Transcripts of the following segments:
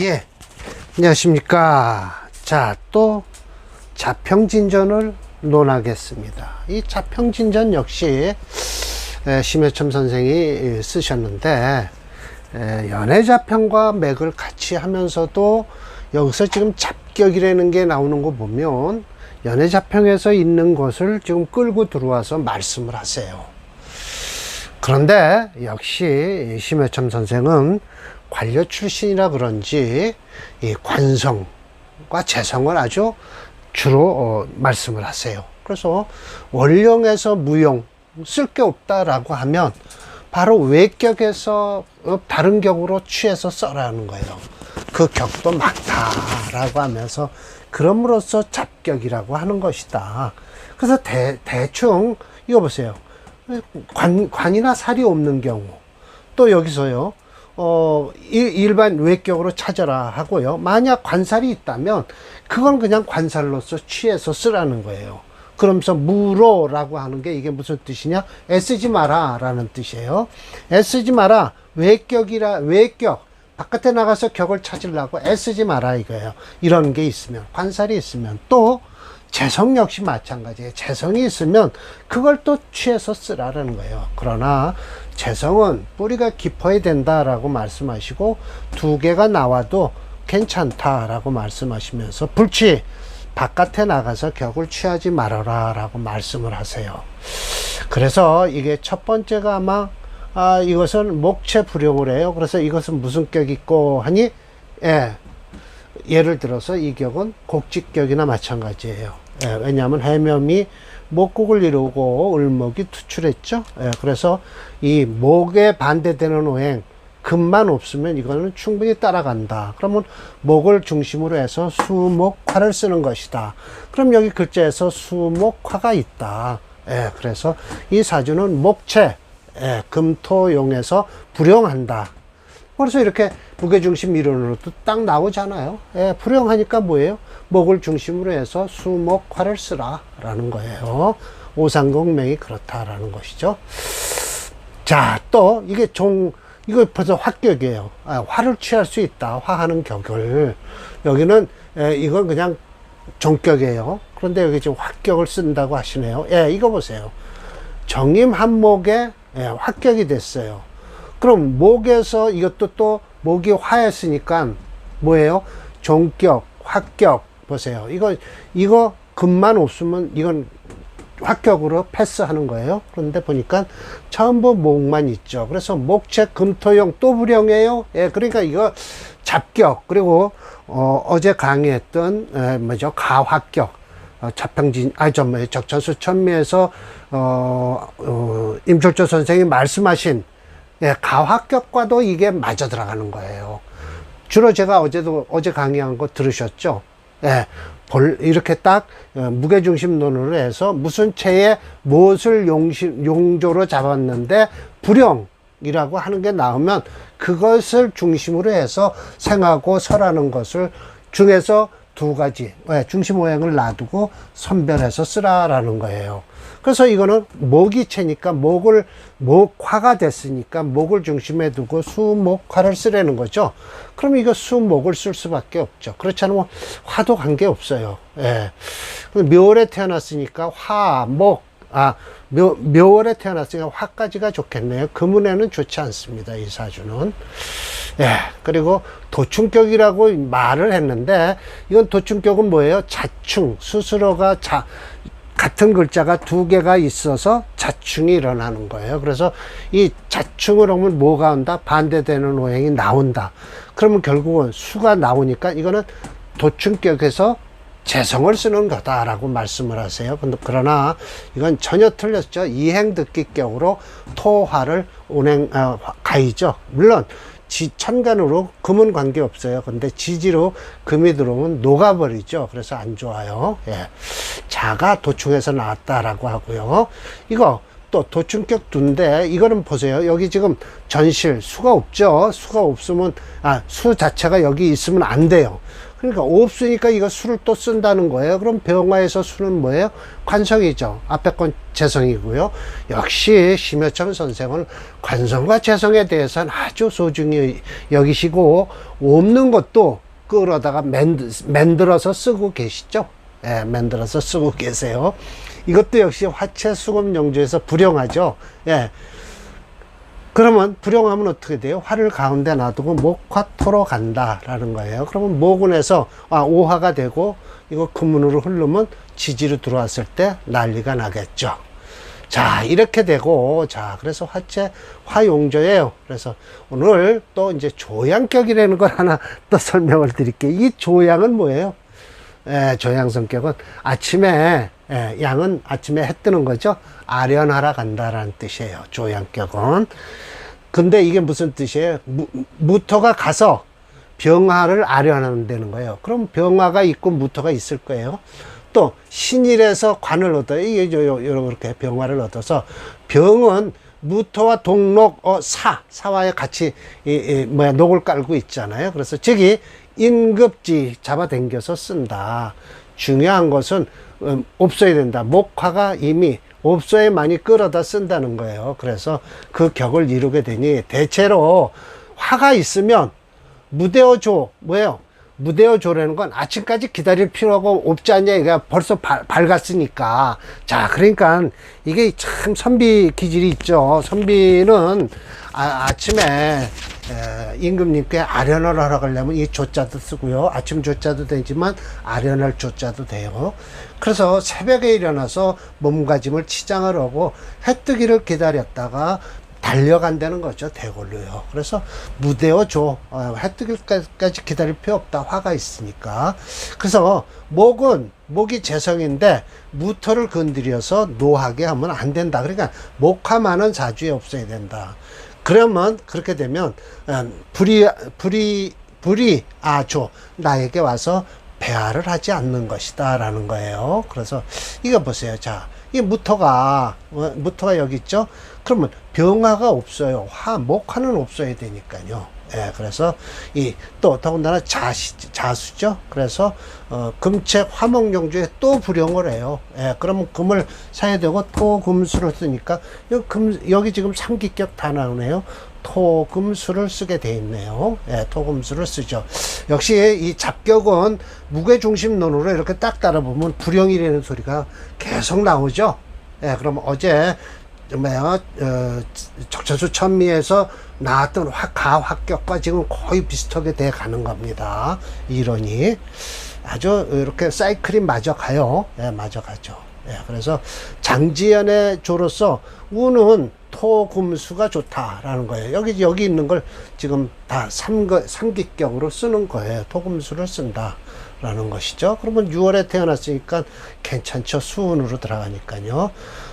예, 안녕하십니까. 자, 또 자평진전을 논하겠습니다. 이 자평진전 역시 에, 심해첨 선생이 쓰셨는데 에, 연애자평과 맥을 같이 하면서도 여기서 지금 잡격이라는 게 나오는 거 보면 연애자평에서 있는 것을 지금 끌고 들어와서 말씀을 하세요. 그런데 역시 심해첨 선생은 관료 출신이라 그런지 이 관성과 재성을 아주 주로 어, 말씀을 하세요. 그래서 원령에서 무용 쓸 게 없다라고 하면 바로 외격에서 어, 다른 격으로 취해서 써라는 거예요. 그 격도 많다라고 하면서 그럼으로써 잡격이라고 하는 것이다. 그래서 대, 대충 이거 보세요. 관, 관이나 살이 없는 경우 또 여기서요 어, 일- 일반 외격으로 찾아라 하고요. 만약 관살이 있다면 그건 그냥 관살로서 취해서 쓰라는 거예요. 그러면서 무로라고 하는 게 이게 무슨 뜻이냐? 애쓰지 마라 라는 뜻이에요. 애쓰지 마라. 외격이라 외격. 바깥에 나가서 격을 찾으려고 애쓰지 마라 이거예요. 이런 게 있으면 관살이 있으면 또 재성 역시 마찬가지예요. 재성이 있으면 그걸 또 취해서 쓰라는 거예요. 그러나 재성은 뿌리가 깊어야 된다라고 말씀하시고 두 개가 나와도 괜찮다라고 말씀하시면서 불치 바깥에 나가서 격을 취하지 말아라 라고 말씀을 하세요. 그래서 이게 첫 번째가 아마 아, 이것은 목체 불용을 해요. 그래서 이것은 무슨 격이 있고 하니 예, 예를 들어서 이 격은 곡직격이나 마찬가지예요. 예, 왜냐하면 해면이 목곡을 이루고 을목이 투출했죠. 예, 그래서 이 목에 반대되는 오행 금만 없으면 이거는 충분히 따라간다. 그러면 목을 중심으로 해서 수목화를 쓰는 것이다. 그럼 여기 글자에서 수목화가 있다. 예, 그래서 이 사주는 목체, 예, 금토용에서 불용한다. 그래서 이렇게 무게중심 이론으로도 딱 나오잖아요. 예, 불용하니까 뭐예요? 목을 중심으로 해서 수목화를 쓰라 라는 거예요. 오상공명이 그렇다라는 것이죠. 자, 또 이게 종 이거 벌써 화격이에요. 아, 화를 취할 수 있다. 화하는 격을 여기는 예, 이건 그냥 종격이에요. 그런데 여기 지금 화격을 쓴다고 하시네요. 예, 이거 보세요. 정임 한목에 예, 화격이 됐어요. 그럼 목에서 이것도 또 목이 화했으니까 뭐예요? 종격, 화격 보세요. 이거 이거 금만 없으면 이건 합격으로 패스하는 거예요. 그런데 보니까 전부 목만 있죠. 그래서 목체 금토용 또 불용해요. 예, 그러니까 이거 잡격 그리고 어, 어제 강의했던 에, 뭐죠 가합격 어, 자평진 아저 뭐 적천수 천미에서 어, 어, 임철조 선생이 말씀하신 예, 가합격과도 이게 맞아 들어가는 거예요. 주로 제가 어제도 어제 강의한 거 들으셨죠? 예. 볼, 이렇게 딱 어, 무게중심론으로 해서 무슨 체에 무엇을 용심, 용조로 잡았는데 불용이라고 하는 게 나오면 그것을 중심으로 해서 생하고 설하는 것을 중에서 두 가지 예, 중심 모양을 놔두고 선별해서 쓰라라는 거예요. 그래서 이거는 목이체니까 목을 목화가 됐으니까 목을 중심에 두고 수목화를 쓰라는 거죠. 그럼 이거 수목을 쓸 수밖에 없죠. 그렇지 않으면 화도 관계 없어요. 예. 묘월에 태어났으니까 화, 목, 아, 묘, 묘월에 태어났으니까 화까지가 좋겠네요. 금운에는 좋지 않습니다. 이 사주는. 예. 그리고 도충격이라고 말을 했는데 이건 도충격은 뭐예요? 자충. 스스로가 자, 같은 글자가 두 개가 있어서 자충이 일어나는 거예요. 그래서 이 자충을 하면 뭐가 온다? 반대되는 오행이 나온다. 그러면 결국은 수가 나오니까 이거는 도충격에서 재성을 쓰는 거다라고 말씀을 하세요. 그러나 이건 전혀 틀렸죠. 이행득기격으로 토화를 운행 아, 가이죠. 물론 지 천간으로 금은 관계 없어요. 근데 지지로 금이 들어오면 녹아버리죠. 그래서 안 좋아요. 예. 자가 도충에서 나왔다라고 하고요. 이거 또 도충격 두인데 이거는 보세요. 여기 지금 전실 수가 없죠. 수가 없으면 아 수 자체가 여기 있으면 안 돼요. 그러니까 없으니까 이거 수를 또 쓴다는 거예요. 그럼 병화에서 수는 뭐예요? 관성이죠. 앞에 건 재성이고요. 역시 심여천 선생은 관성과 재성에 대해서는 아주 소중히 여기시고 없는 것도 끌어다가 만들, 만들어서 쓰고 계시죠. 예, 만들어서 쓰고 계세요. 이것도 역시 화채 수금 용조에서 불용하죠. 예. 그러면 불용하면 어떻게 돼요? 화를 가운데 놔두고 목화 토로 간다라는 거예요. 그러면 모군에서 아, 오화가 되고 이거 금문으로 흐르면 지지로 들어왔을 때 난리가 나겠죠. 자, 이렇게 되고, 자, 그래서 화채 화용조예요. 그래서 오늘 또 이제 조양격이라는 걸 하나 또 설명을 드릴게요. 이 조양은 뭐예요? 예, 조양 성격은 아침에, 예, 양은 아침에 해 뜨는 거죠. 아련하러 간다라는 뜻이에요. 조양격은. 근데 이게 무슨 뜻이에요? 무, 무토가 가서 병화를 아련한다는 거예요. 그럼 병화가 있고 무토가 있을 거예요. 또 신일에서 관을 얻어요. 이게 이렇게 병화를 얻어서 병은 무토와 동록 어, 사 사와에 같이 이, 이 뭐야 녹을 깔고 있잖아요. 그래서 저기 인급지 잡아당겨서 쓴다. 중요한 것은 음, 없어야 된다. 목화가 이미 없어야 많이 끌어다 쓴다는 거예요. 그래서 그 격을 이루게 되니 대체로 화가 있으면 무대어조 뭐예요? 무대어조라는 건 아침까지 기다릴 필요가 없지 않냐 이가 벌써 발, 밝았으니까 자 그러니까 이게 참 선비 기질이 있죠 선비는 아, 아침에 에, 임금님께 아련을 하러 가려면 이 조자도 쓰고요. 아침 조자도 되지만 아련할 조자도 돼요. 그래서 새벽에 일어나서 몸가짐을 치장을 하고 해 뜨기를 기다렸다가 달려간다는 거죠 대걸로요. 그래서 무대어 줘. 어, 해뜨기까지 기다릴 필요 없다. 화가 있으니까. 그래서 목은 목이 재성인데 무토를 건드려서 노하게 하면 안 된다. 그러니까 목화만은 사주에 없어야 된다 그러면 그렇게 되면 음, 불이 불이 불이 아조 나에게 와서 배화를 하지 않는 것이다 라는 거예요. 그래서 이거 보세요. 자 이 무토가 어, 무토가 여기 있죠 그러면 병화가 없어요 화 목화는 없어야 되니까요 예, 그래서 이 또 더군다나 자시, 자수죠. 그래서 어, 금책 화목용주에 또 불용을 해요. 예, 그러면 금을 사야 되고 토 금수를 쓰니까 여기, 금, 여기 지금 삼기격 다 나오네요. 토 금수를 쓰게 돼 있네요. 예, 토 금수를 쓰죠. 역시 이 잡격은 무게중심론으로 이렇게 딱 따라보면 불용이라는 소리가 계속 나오죠. 예, 그럼 어제 뭐야 어, 적천수 천미에서 나왔던 화, 가합격과 지금 거의 비슷하게 돼 가는 겁니다. 이론이 아주 이렇게 사이클이 맞아 가요. 예, 맞아 가죠. 예, 그래서 장지연의 조로서 우는 토금수가 좋다라는 거예요. 여기 여기 있는 걸 지금 다 삼거 삼기격으로 쓰는 거예요. 토금수를 쓴다 라는 것이죠. 그러면 6월에 태어났으니까 괜찮죠. 수운으로 들어가니까요.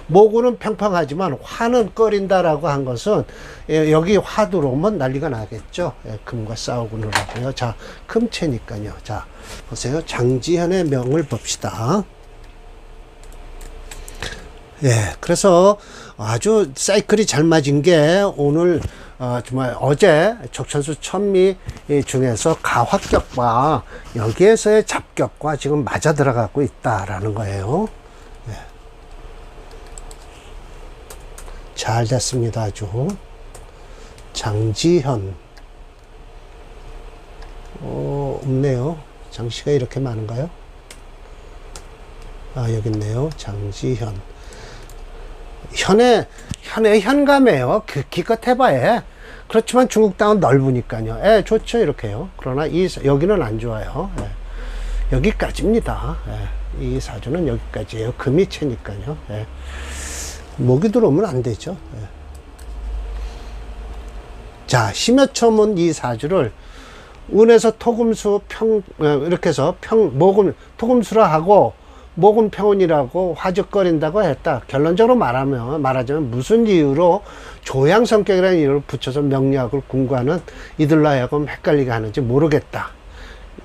모구는 평평하지만 화는 꺼린다라고 한 것은 예, 여기 화 들어오면 난리가 나겠죠. 예, 금과 싸우고 그러고요. 자, 금채니까요. 자, 보세요. 장지현의 명을 봅시다. 예, 그래서 아주 사이클이 잘 맞은 게 오늘 어, 정말 어제 적천수 천미 중에서 가화격과 여기에서의 잡격과 지금 맞아 들어가고 있다라는 거예요. 예. 잘 됐습니다, 아주. 장지현. 어, 없네요. 장씨가 이렇게 많은가요? 아, 여기 있네요. 장지현. 현의 현의 현감이에요. 그 기껏 해봐야. 그렇지만 중국 땅은 넓으니까요. 예, 좋죠 이렇게요. 그러나 이 여기는 안 좋아요. 예. 여기까지입니다. 예. 이 사주는 여기까지예요. 금이 채니까요. 예. 목이 들어오면 안 되죠. 예. 자, 심여첨은 이 사주를 운에서 토금수 평 어, 이렇게 해서 평 목은 토금수라 하고 목은 평온이라고 화적거린다고 했다. 결론적으로 말하면, 말하자면 무슨 이유로 조양 성격이라는 이유를 붙여서 명리학을 공부하는 이들로 하여금 헷갈리게 하는지 모르겠다.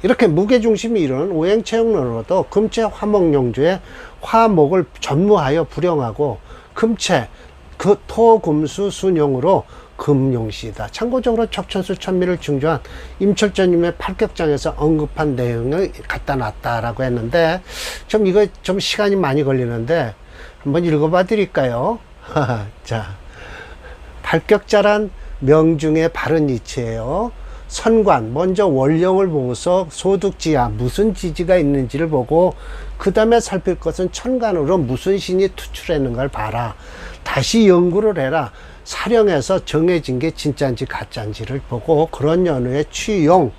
이렇게 무게중심이 이루는 오행체형론으로도 금체 화목용주의 화목을 전무하여 불용하고 금체 그 토금수 순용으로 금용시다. 참고적으로 적천수 천미를 중조한 임철전님의 팔격장에서 언급한 내용을 갖다 놨다라고 했는데 좀 이거 좀 시간이 많이 걸리는데 한번 읽어봐 드릴까요? 자, 팔격자란 명중의 바른 이치예요. 선관 먼저 원령을 보고서 소득지야 무슨 지지가 있는지를 보고 그 다음에 살필 것은 천간으로 무슨 신이 투출했는가를 봐라. 다시 연구를 해라. 사령에서 정해진 게 진짜인지 가짜인지를 보고 그런 연후에 취용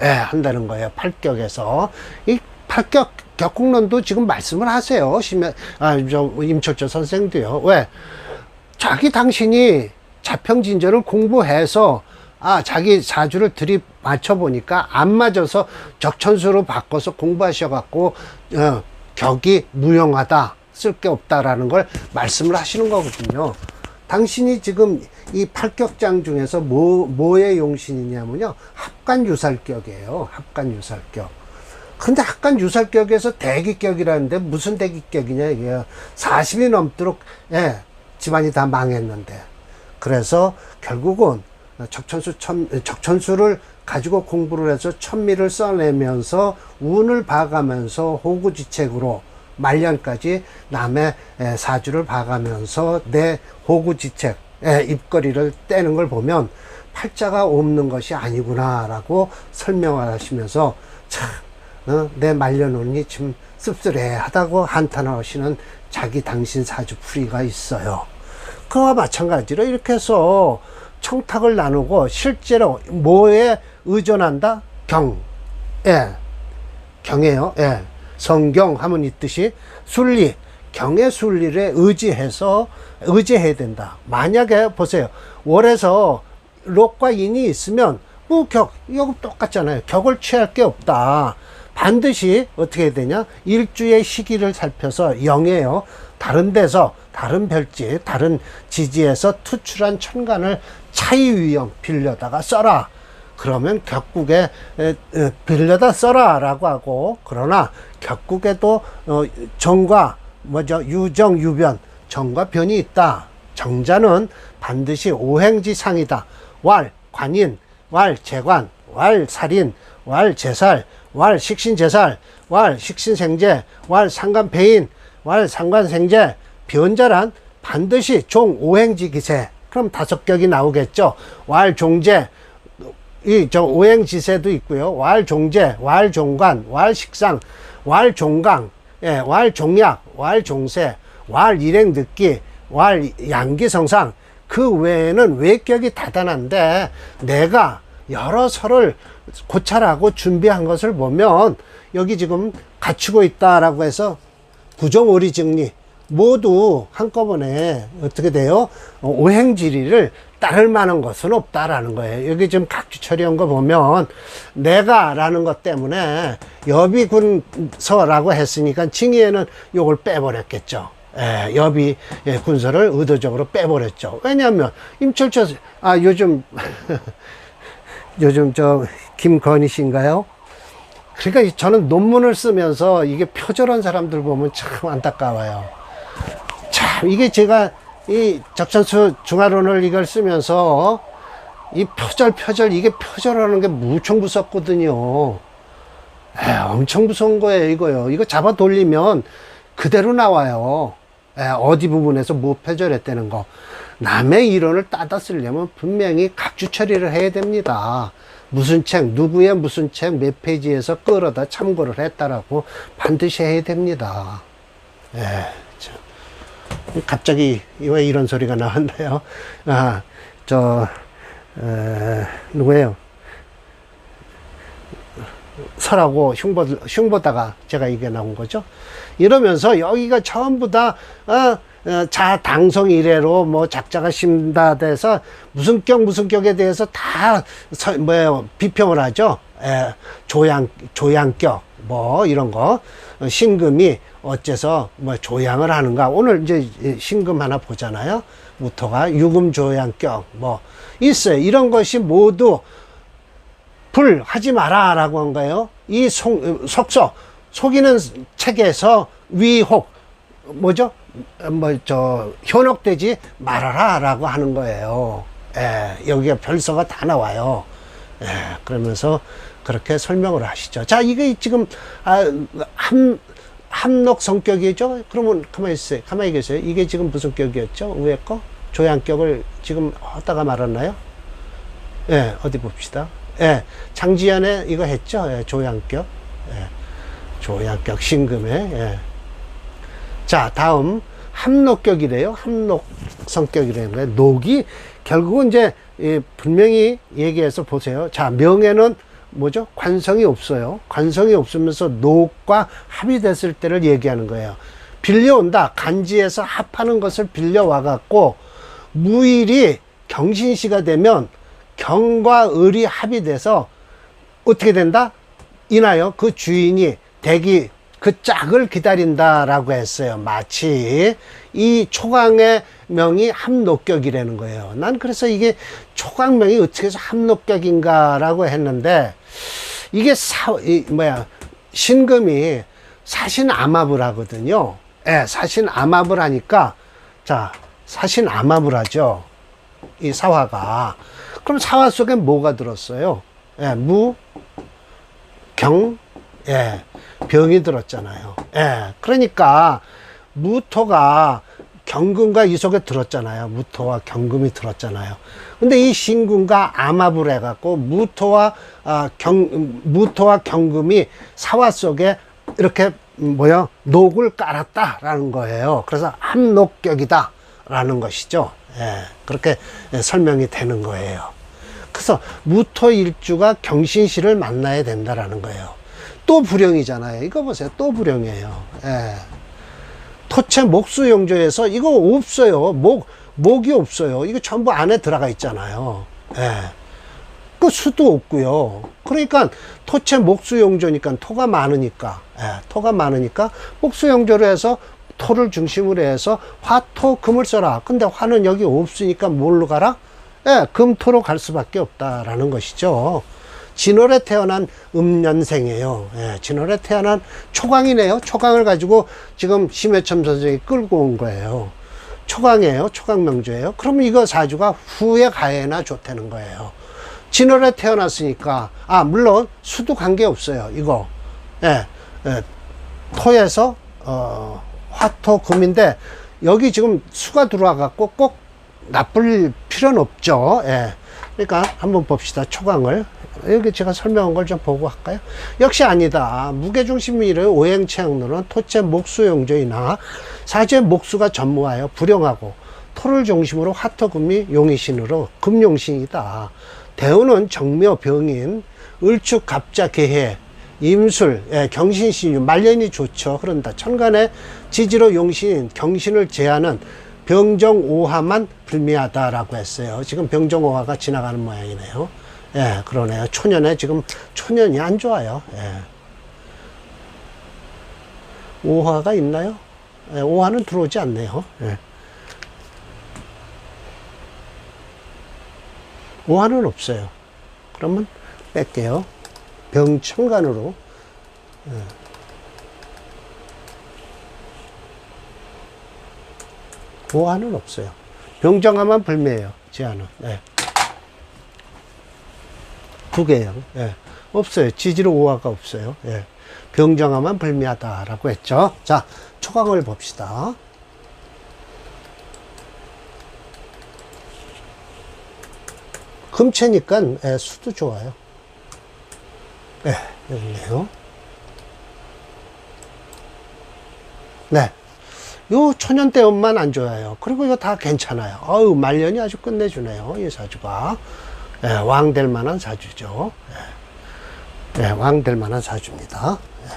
예, 한다는 거예요. 팔격에서 이 팔격 격국론도 지금 말씀을 하세요. 심해 아 저 임철조 선생도요. 왜? 자기 당신이 자평진저를 공부해서 아 자기 사주를 들이 맞춰 보니까 안 맞아서 적천수로 바꿔서 공부하셔 갖고 어, 격이 무용하다 쓸 게 없다라는 걸 말씀을 하시는 거거든요. 당신이 지금 이 팔격장 중에서 뭐 뭐의 용신이냐면요 합간 유살격이에요. 합간 유살격. 근데 합간 유살격에서 대기격이라는데 무슨 대기격이냐 이게요. 40이 넘도록 예, 집안이 다 망했는데. 그래서 결국은 적천수 천, 적천수를 가지고 공부를 해서 천미를 써내면서 운을 봐가면서 호구지책으로 말년까지 남의 예, 사주를 봐가면서 내 호구지책 예, 입거리를 떼는 걸 보면 팔자가 없는 것이 아니구나라고 설명을 하시면서 참, 어, 내 말년운이 좀 씁쓸해하다고 한탄하시는 자기 당신 사주 풀이가 있어요. 그와 마찬가지로 이렇게 해서 청탁을 나누고 실제로 뭐에 의존한다? 경. 예. 경이에요. 예. 성경 하면 있듯이 순리, 경의 순리를 의지해서 의지해야 된다. 만약에 보세요. 월에서 록과 인이 있으면 무격 이거 똑같잖아요. 격을 취할 게 없다. 반드시 어떻게 해야 되냐? 일주의 시기를 살펴서 영예요. 다른 데서 다른 별지, 다른 지지에서 투출한 천간을 차이위형 빌려다가 써라. 그러면 격국에 빌려다 써라라고 하고 그러나 격국에도 어, 정과 뭐죠 유정 유변 정과 변이 있다. 정자는 반드시 오행지상이다. 왈 관인, 왈 재관, 왈 살인, 왈 제살, 왈 식신제살, 왈 식신생제, 왈 상관 배인, 왈 상관생제, 변자란 반드시 종 오행지 기세. 그럼 다섯 격이 나오겠죠. 왈 종제, 이 저 오행지세도 있고요. 왈 종제, 왈 종관, 왈 식상, 왈 종강, 예, 왈 종약, 왈 종세, 왈 일행 늦기, 왈 양기성상. 그 외에는 외격이 다단한데 내가 여러 설을 고찰하고 준비한 것을 보면 여기 지금 갖추고 있다라고 해서 부정오리 정리 모두 한꺼번에 어떻게 돼요? 어, 오행지리를 따를 만한 것은 없다라는 거예요. 여기 지금 각주 처리한 거 보면 내가 라는 것 때문에 여비군서라고 했으니까 징의에는 요걸 빼버렸겠죠. 예, 여비 예, 군서를 의도적으로 빼버렸죠. 왜냐하면 임철철 아 요즘 요즘 저 김건희 씨인가요? 그러니까 저는 논문을 쓰면서 이게 표절한 사람들 보면 참 안타까워요. 참 이게 제가 이 적천수 중화론을 이걸 쓰면서 이 표절 표절 이게 표절하는 게 무청 무섭거든요. 에, 엄청 무서운 거예요 이거요. 이거 잡아 돌리면 그대로 나와요. 에, 어디 부분에서 뭐 표절했다는 거. 남의 이론을 따다 쓰려면 분명히 각주 처리를 해야 됩니다. 무슨 책, 누구의 무슨 책 몇 페이지에서 끌어다 참고를 했다라고 반드시 해야 됩니다. 예, 참. 갑자기 왜 이런 소리가 나왔나요? 아, 저, 에, 누구예요? 설하고 흉보, 흉보다가 제가 이게 나온 거죠. 이러면서 여기가 전부 다, 어, 어, 자 당성 이래로 뭐 작자가 심다 돼서 무슨 격 무슨 격에 대해서 다 서, 뭐예요 비평을 하죠. 에, 조양 조양격 뭐 이런 거 어, 신금이 어째서 뭐 조양을 하는가 오늘 이제 신금 하나 보잖아요. 무토가 유금 조양격 뭐 있어요. 이런 것이 모두 불 하지 마라 라고 한 거예요. 이 속, 속서 속이는 책에서 위혹 뭐죠? 뭐 저 현혹되지 말아라 라고 하는 거예요. 예, 여기가 별서가 다 나와요. 예, 그러면서 그렇게 설명을 하시죠. 자, 이게 지금, 아, 함, 함록 성격이죠? 그러면 가만히 있어요. 가만히 계세요. 이게 지금 무슨 격이었죠? 위에 거? 조양격을 지금 하다가 말았나요? 예, 어디 봅시다. 예, 장지연에 이거 했죠? 예, 조양격. 예, 조양격 신금에, 예. 자, 다음 함록격이래요. 함록 성격이라는 거예요. 녹이 결국은 이제 이 분명히 얘기해서 보세요. 자, 명예는 뭐죠? 관성이 없어요. 관성이 없으면서 녹과 합이 됐을 때를 얘기하는 거예요. 빌려온다. 간지에서 합하는 것을 빌려와 갖고 무일이 경신시가 되면 경과 을이 합이 돼서 어떻게 된다? 이나요? 그 주인이 대기 그 짝을 기다린다라고 했어요. 마치 이 초강의 명이 함록격이라는 거예요. 난 그래서 이게 초강명이 어떻게 해서 함록격인가라고 했는데 이게 사, 이, 뭐야, 신금이 사신 암압을 하거든요. 예, 사신 암압을 하니까, 자, 사신 암압을 하죠. 이 사화가. 그럼 사화 속에 뭐가 들었어요? 예, 무, 경, 예, 병이 들었잖아요. 예, 그러니까 무토가 경금과 이 속에 들었잖아요. 무토와 경금이 들었잖아요. 근데 이 신금과 암압을 해갖고 무토와 아, 경 무토와 경금이 사화 속에 이렇게 음, 뭐야 녹을 깔았다라는 거예요. 그래서 함녹격이다라는 것이죠. 예, 그렇게 예, 설명이 되는 거예요. 그래서 무토 일주가 경신시를 만나야 된다라는 거예요. 또 불령이잖아요. 이거 보세요. 또 불령이에요. 예. 토채 목수용조에서 이거 없어요. 목, 목이 없어요. 이거 전부 안에 들어가 있잖아요. 예. 그 수도 없고요. 그러니까 토채 목수용조니까 토가 많으니까, 예, 토가 많으니까 목수용조로 해서 토를 중심으로 해서 화토 금을 써라. 근데 화는 여기 없으니까 뭘로 가라? 예, 금토로 갈 수밖에 없다라는 것이죠. 진월에 태어난 음년생이에요. 예, 진월에 태어난 초강이네요. 초강을 가지고 지금 심해첨 선생이 끌고 온 거예요. 초강이에요. 초강명조예요. 그러면 이거 사주가 후에 가해나 좋다는 거예요. 진월에 태어났으니까 아 물론 수도 관계 없어요. 이거 예, 예, 토에서 어, 화토 금인데 여기 지금 수가 들어와 갖고 꼭 나쁠 필요는 없죠. 예. 그러니까 한번 봅시다. 초강을. 여기 제가 설명한 걸 좀 보고 할까요? 역시 아니다. 무게중심이를 오행체형로는 토째 목수용조이나 사주의 목수가 전무하여 불용하고 토를 중심으로 화토금이 용의신으로 금용신이다. 대우는 정묘 병인 을축 갑자 개해 임술, 예, 경신신유, 말년이 좋죠. 그런다. 천간에 지지로 용신, 경신을 제하는 병정오화만 불미하다라고 했어요. 지금 병정오화가 지나가는 모양이네요. 예, 그러네요. 초년에 지금 초년이 안 좋아요. 예. 오화가 있나요? 예, 오화는 들어오지 않네요. 예. 오화는 없어요. 그러면 뺄게요. 병천간으로. 오화는 없어요. 병정화만 불매예요. 제한은. 네. 두 개요. 예. 없어요. 지지로 오화가 없어요. 예. 병정화만 불미하다라고 했죠. 자, 초강을 봅시다. 금채니까 예, 수도 좋아요. 네, 여기네요. 네. 요 천연대원만 안 좋아요. 그리고 이거 다 괜찮아요. 어우, 말년이 아주 끝내주네요. 이 사주가. 예, 왕 될 만한 사주죠. 예, 예, 왕 될 만한 사주입니다. 예.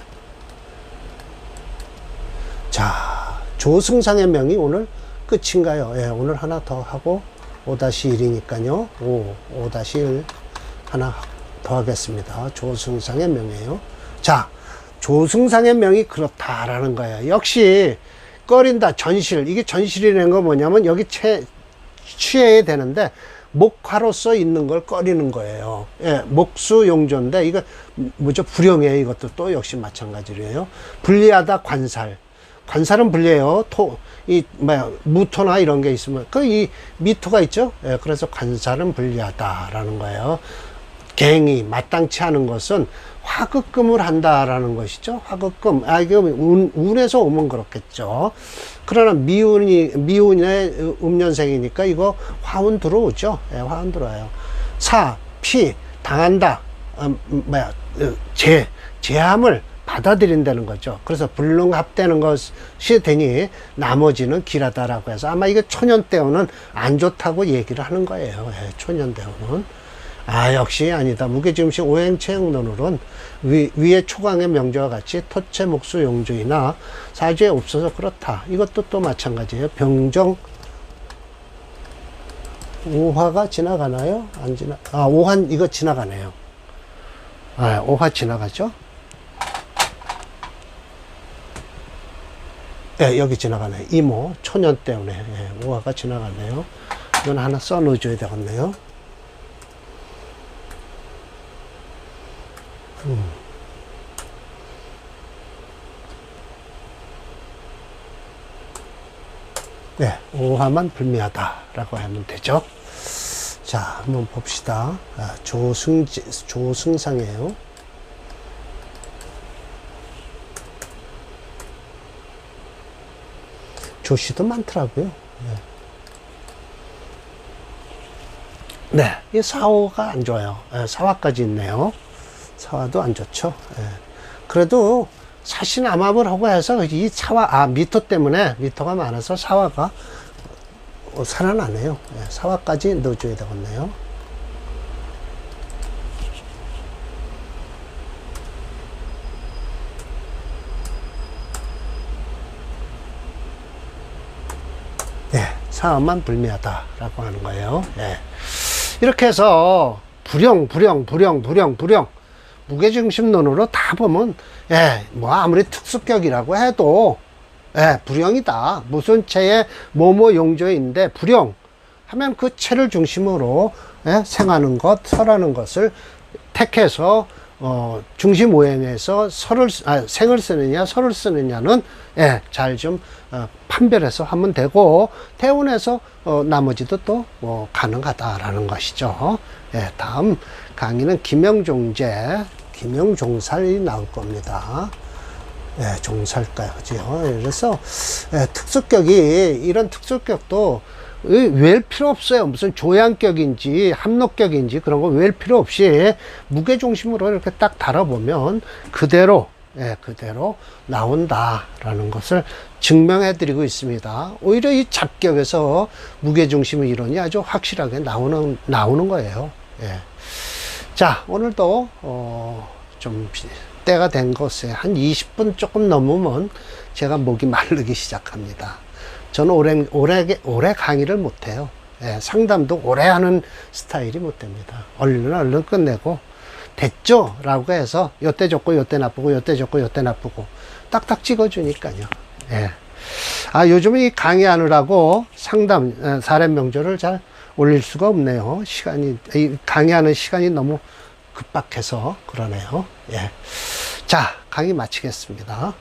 자, 조승상의 명이 오늘 끝인가요? 예, 오늘 하나 더 하고 5-1이니까요. 5, 5-1 하나 더 하겠습니다. 조승상의 명이에요. 자, 조승상의 명이 그렇다라는 거예요. 역시 꺼린다, 전실. 이게 전실이라는 건 뭐냐면 여기 채, 취해야 되는데 목화로서 있는 걸 꺼리는 거예요. 예, 목수 용조인데 이거 뭐죠? 불용이에요. 이것도 또 역시 마찬가지로요. 불리하다 관살. 관살은 불리해요. 토, 이 뭐야 무토나 이런 게 있으면 그 이 미토가 있죠. 예, 그래서 관살은 불리하다라는 거예요. 갱이 마땅치 않은 것은 화급금을 한다라는 것이죠. 화급금. 아, 이게 운, 운에서 오면 그렇겠죠. 그러나 미운이, 미운의 음년생이니까 이거 화운 들어오죠. 예, 화운 들어와요. 사, 피, 당한다. 음, 음, 뭐야, 어, 재, 재함을 받아들인다는 거죠. 그래서 불능합되는 것이 되니 나머지는 길하다라고 해서 아마 이게 초년 대우는 안 좋다고 얘기를 하는 거예요. 예, 초년 대우는. 아, 역시 아니다. 무게중심 오행체형론으로는 위, 위의 초강의 명제와 같이 토체, 목수, 용주이나 사주에 없어서 그렇다. 이것도 또 마찬가지예요. 병정, 오화가 지나가나요? 안 지나, 아, 오한, 이거 지나가네요. 아, 오화 지나가죠? 예, 여기 지나가네. 이모, 초년 때문에. 예, 오화가 지나가네요. 이건 하나 써 넣어줘야 되겠네요. 네, 오화만 불미하다라고 하면 되죠. 자, 한번 봅시다. 아, 조승, 조승상이에요. 조씨도 많더라고요. 네. 네, 이 사호가 안 좋아요. 예, 사화까지 있네요. 사화도 안 좋죠. 예. 그래도 사신암합을 하고 해서 이 사화, 아, 미토 때문에 미토가 많아서 사화가 어, 살아나네요. 예, 사화까지 넣어줘야 되겠네요. 예, 사화만 불미하다라고 하는 거예요. 예. 이렇게 해서 불영, 불영, 불영, 불영, 불영 무게중심론으로 다 보면 예, 뭐 아무리 특수격이라고 해도 예, 불영이다. 무슨 체의 뭐뭐 용조인데 불영 하면 그 체를 중심으로 예, 생하는 것, 설하는 것을 택해서 어, 중심 오행에서 설을 쓰- 아, 생을 쓰느냐 설을 쓰느냐는 예, 잘좀 어, 판별해서 하면 되고 대운에서 어, 나머지도 또 뭐 가능하다라는 것이죠. 예, 다음 강의는 김영종제, 김영종살이 나올 겁니다. 예, 종살까지요. 그래서 예, 특수격이 이런 특수격도 웰 필요 없어요. 무슨 조양격인지 함록격인지 그런 거웰 필요 없이 무게 중심으로 이렇게 딱 달아보면 그대로 예, 그대로 나온다라는 것을 증명해 드리고 있습니다. 오히려 이 잡격에서 무게 중심의 이론이 아주 확실하게 나오는 나오는 거예요. 예. 자, 오늘도 어, 좀 때가 된 것에 한 20분 조금 넘으면 제가 목이 마르기 시작합니다. 저는 오래, 오래, 오래 강의를 못해요. 예, 상담도 오래 하는 스타일이 못 됩니다. 얼른 얼른 끝내고, 됐죠? 라고 해서, 요때 좋고, 요때 나쁘고, 요때 좋고, 요때 나쁘고, 딱딱 찍어주니까요. 예. 아, 요즘 이 강의하느라고 상담, 어, 사례 명조를 잘 올릴 수가 없네요. 시간이, 이 강의하는 시간이 너무 급박해서 그러네요. 예. 자, 강의 마치겠습니다.